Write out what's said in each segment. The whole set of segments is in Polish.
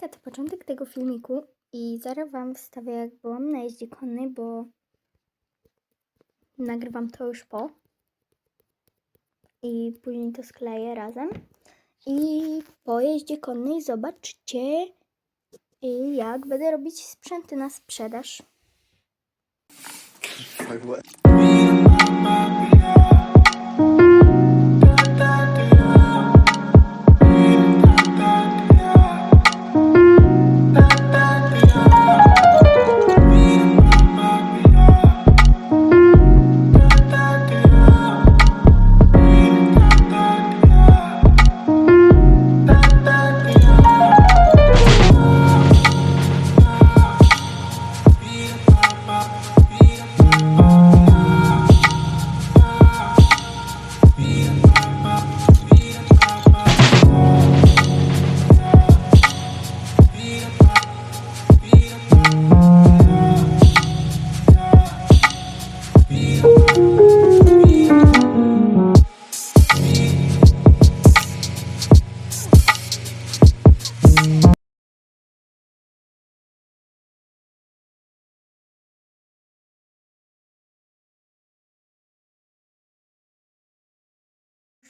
Hejka, to początek tego filmiku i zaraz wam wstawię jak byłam na jeździe konnej, bo nagrywam to już po i później to skleję razem. I po jeździe konnej zobaczcie y, jak będę robić sprzęty na sprzedaż.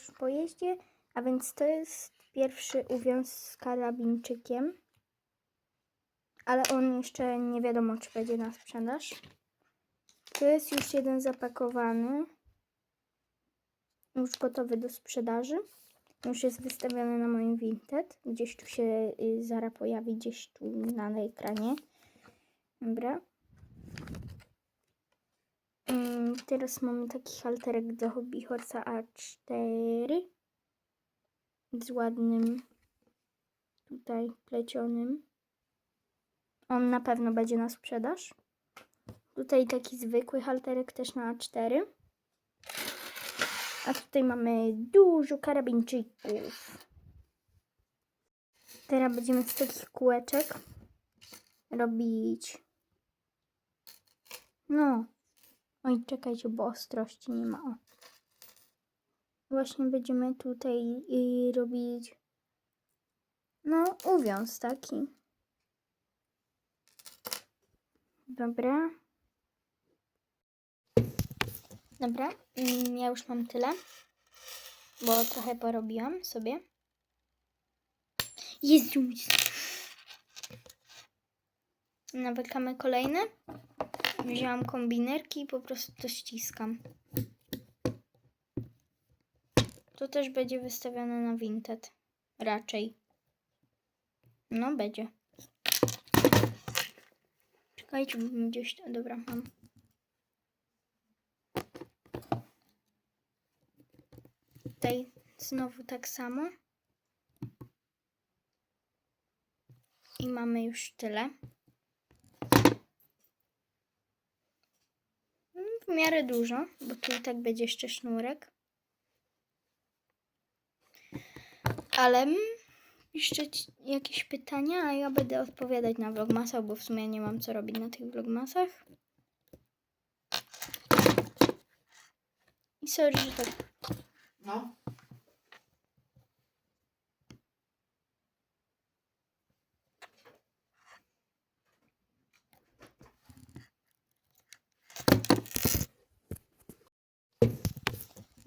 Już po jeździe, a więc to jest pierwszy uwiąz z karabinczykiem. Ale on jeszcze nie wiadomo, czy będzie na sprzedaż. To jest już jeden zapakowany. Już gotowy do sprzedaży. Już jest wystawiony na moim Vinted. Gdzieś tu się y, zara pojawi, gdzieś tu na ekranie. Dobra. Teraz mamy taki halterek do Hobby Horsa A4 z ładnym tutaj plecionym. On na pewno będzie na sprzedaż. Tutaj taki zwykły halterek też na A4. A tutaj mamy dużo karabinczyków. Teraz będziemy z takich kółeczek robić. No. Oj, czekajcie, bo ostrości nie ma. Właśnie będziemy tutaj y, robić. No, uwiąz taki. Dobra. Dobra, mm, ja już mam tyle, bo trochę porobiłam sobie. Jezus! Nawykamy kolejne. Wzięłam kombinerki i po prostu to ściskam. To też będzie wystawione na Vinted. Raczej. No, będzie. Czekajcie, bo gdzieś... Dobra, mam. Tutaj znowu tak samo. I mamy już tyle. W miarę dużo, bo tu i tak będzie jeszcze sznurek. Ale mm, jeszcze jakieś pytania, a ja będę odpowiadać na vlogmasach, bo w sumie nie mam co robić na tych vlogmasach. I sorry, że tak No.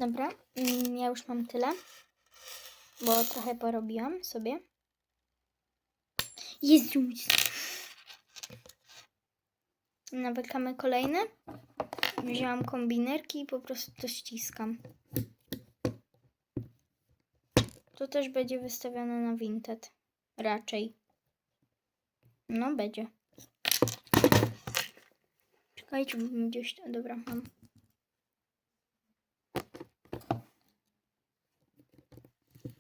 Dobra, mm, ja już mam tyle, bo trochę porobiłam sobie. Jezus! Nawykamy kolejne. Wzięłam kombinerki i po prostu to ściskam. To też będzie wystawione na Vinted. Raczej. No, będzie. Czekajcie, gdzieś... Dobra, mam.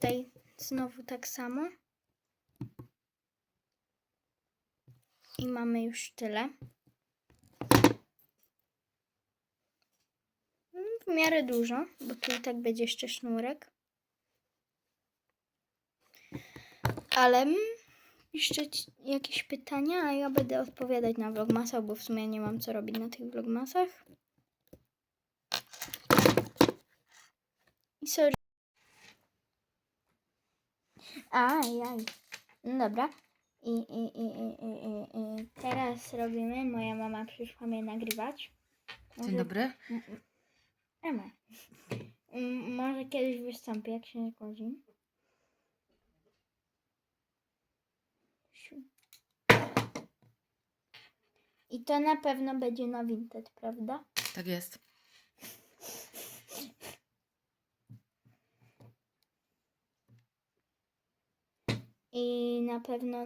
Tutaj znowu tak samo. I mamy już tyle. Mm, W miarę dużo, bo tu i tak będzie jeszcze sznurek. Ale mm, jeszcze jakieś pytania, a ja będę odpowiadać na vlogmasach, bo w sumie nie mam co robić na tych vlogmasach. I sorry. Ajaj. No dobra. I, i, i, i, i, i, teraz robimy, moja mama przyszła mnie nagrywać. Dzień Może- dobry. Ema. Może kiedyś wystąpię, jak się zgodzi. Siu. I to na pewno będzie na Vinted, prawda? Tak jest. I na pewno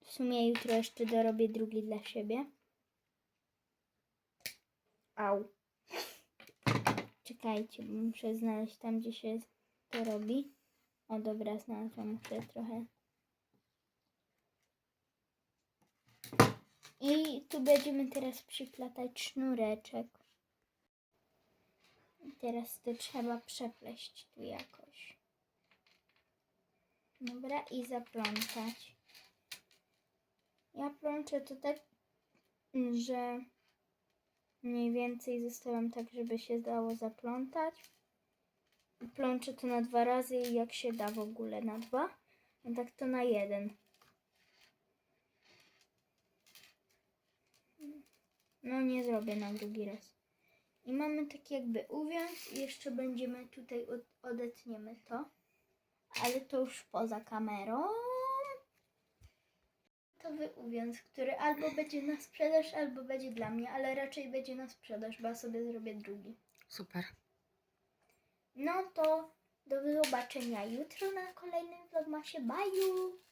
w sumie jutro jeszcze dorobię drugi dla siebie. Au. Czekajcie, muszę znaleźć tam, gdzie się to robi. O dobra, znalazłam, muszę trochę. I tu będziemy teraz przyplatać sznureczek. I Teraz to trzeba przepleść tu jakoś. Dobra, i zaplątać. Ja plączę to tak, że mniej więcej zostawiam tak, żeby się dało zaplątać. Plączę to na dwa razy i jak się da w ogóle na dwa. A tak to na jeden. No nie zrobię na drugi raz. I mamy taki jakby uwiąz i jeszcze będziemy tutaj od, odetniemy to. Ale to już poza kamerą. To uwiąz, który albo będzie na sprzedaż, albo będzie dla mnie, ale raczej będzie na sprzedaż, bo ja sobie zrobię drugi. Super. No to do zobaczenia jutro na kolejnym vlogmasie. Bye!